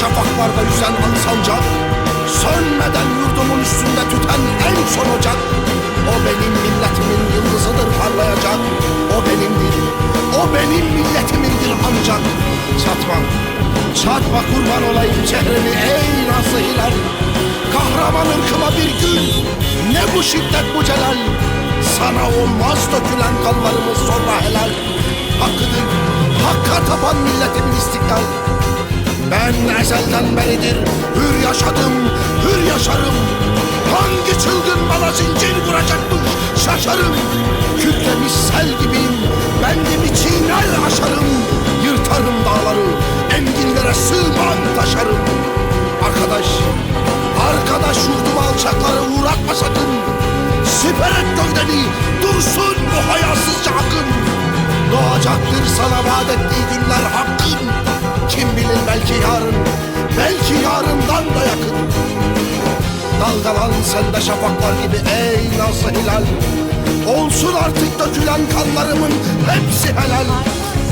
şafaklarda yüzen al sancak Sönmeden yurdumun üstünde tüten en son ocak. O benim milletimin yıldızıdır parlayacak O benimdir, o benim milletimindir ancak. Çatma, çatma kurban olayım çehremi ey nasıl hilal Kahraman ırkıma bir gün, ne bu şiddet bu celal? Sana olmaz dökülen kanlarımız sonra helal. Hakkıdır, hakka tapan milletimin istiklal. Ben ezelden beridir Hür yaşadım Hür yaşarım. Hangi çılgın bana zincir vuracakmış Şaşarım. Kükremiş sel gibiyim Bendimi çiğner aşarım. Yırtarım dağları Enginlere sığmam taşarım. Arkadaş Arkadaş yurdumu alçaklara uğratma sakın. Siper et gövdeni Dursun bu hayasızca akın. Doğacaktır sana vaat ettiği günler hakkın Bilir belki yarın Belki yarından da yakın. Dalgalan sende şafaklar gibi ey nazlı hilal. Olsun artık dökülen kanlarımın hepsi helal